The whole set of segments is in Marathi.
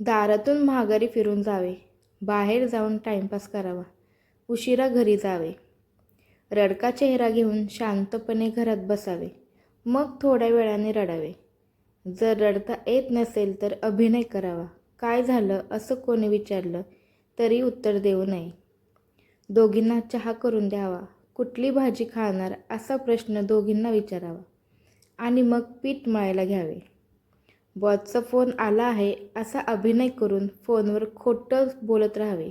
दारातून माघारी फिरून जावे. बाहेर जाऊन टाइमपास करावा. उशिरा घरी जावे. रडका चेहरा घेऊन शांतपणे घरात बसावे. मग थोड्या वेळाने रडावे. जर रडता येत नसेल तर अभिनय करावा. काय झालं? असं कोणी विचारलं तरी उत्तर देऊ नये. दोघींना चहा करून द्यावा. कुठली भाजी खाणार? असा प्रश्न दोघींना विचारावा. आणि मग पीठ मळायला घ्यावे. बॉसचा फोन आला आहे असा अभिनय करून फोनवर खोटं बोलत राहावे.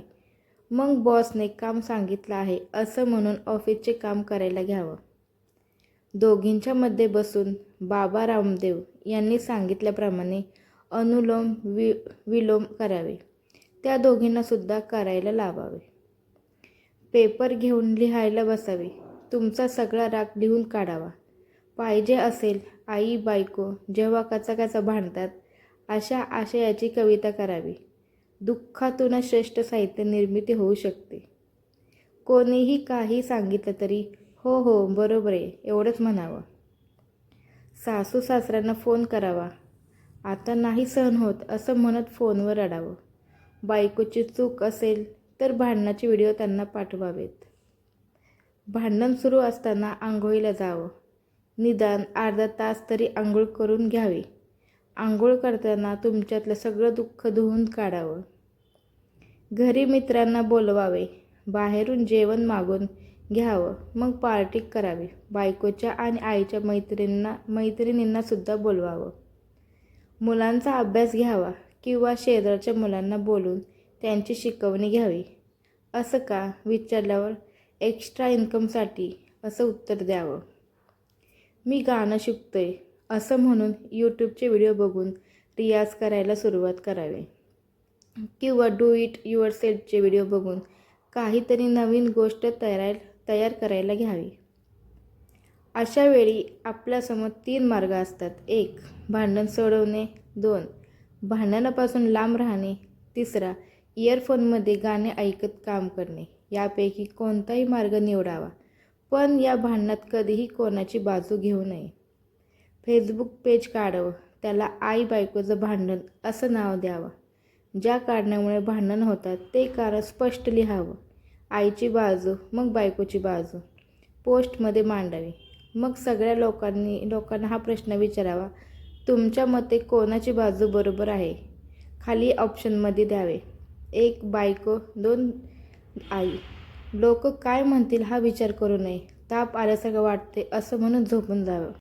मग बॉसने काम सांगितलं आहे असं म्हणून ऑफिसचे काम करायला घ्यावं. दोघींच्या मध्ये बसून बाबा रामदेव यांनी सांगितल्याप्रमाणे अनुलोम वि विलोम करावे. त्या दोघींनासुद्धा करायला लावावे. पेपर घेऊन लिहायला बसावे. तुमचा सगळा राग लिहून काढावा. पाहिजे असेल आई बायको जेव्हा कचाकचा भांडतात अशा आशयाची कविता करावी. दुःखातूनच श्रेष्ठ साहित्य निर्मिती होऊ शकते. कोणीही काही सांगितलं तरी हो हो बरोबर आहे एवढंच म्हणावं. सासू सासऱ्यांना फोन करावा. आता नाही सहन होत असं म्हणत फोनवर अडावं. बायकोची चूक असेल तर भांडणाचे व्हिडिओ त्यांना पाठवावेत. भांडण सुरू असताना आंघोळीला जावं. निदान अर्धा तास तरी आंघोळ करून घ्यावी. आंघोळ करताना तुमच्यातलं सगळं दुःख धुवून काढावं. घरी मित्रांना बोलवावे. बाहेरून जेवण मागून घ्यावं. मग पार्टी करावी. बायकोच्या आणि आईच्या मैत्रिणींना मैत्रिणींनासुद्धा बोलवावं. मुलांचा अभ्यास घ्यावा किंवा शेजारच्या मुलांना बोलून त्यांची शिकवणी घ्यावी. असं का? विचारल्यावर एक्स्ट्रा इन्कमसाठी असं उत्तर द्यावं. मी गाणं शिकतोय असं म्हणून यूट्यूबचे व्हिडिओ बघून रियाज करायला सुरुवात करावी. किंवा डू इट युअर सेल्फचे व्हिडिओ बघून काहीतरी नवीन गोष्ट तयार तयार करायला घ्यावी. अशा वेळी आपल्यासमोर तीन मार्ग असतात. एक भांडण सोडवणे. दोन भांडणापासून लांब राहणे. तिसरा इयरफोनमध्ये गाणे ऐकत काम करणे. यापैकी कोणताही मार्ग निवडावा. पण या भांडणात कधीही कोणाची बाजू घेऊ नये. फेसबुक पेज काढावं त्याला आई बायकोचं भांडण असं नाव द्यावं. ज्या कारणामुळे भांडण होतात ते कारण स्पष्ट लिहावं. आईची बाजू मग बायकोची बाजू. पोस्टमध्ये मांडावी. मग सगळ्या लोकांनी लोकांना हा प्रश्न विचारावा तुमच्या मते कोणाची बाजू बरोबर आहे? खाली ऑप्शनमध्ये द्यावे. एक बायको दोन आई. लोक काय म्हणतील हा विचार करू नये. ताप आल्यासारखं वाटते असं म्हणून झोपून जावं.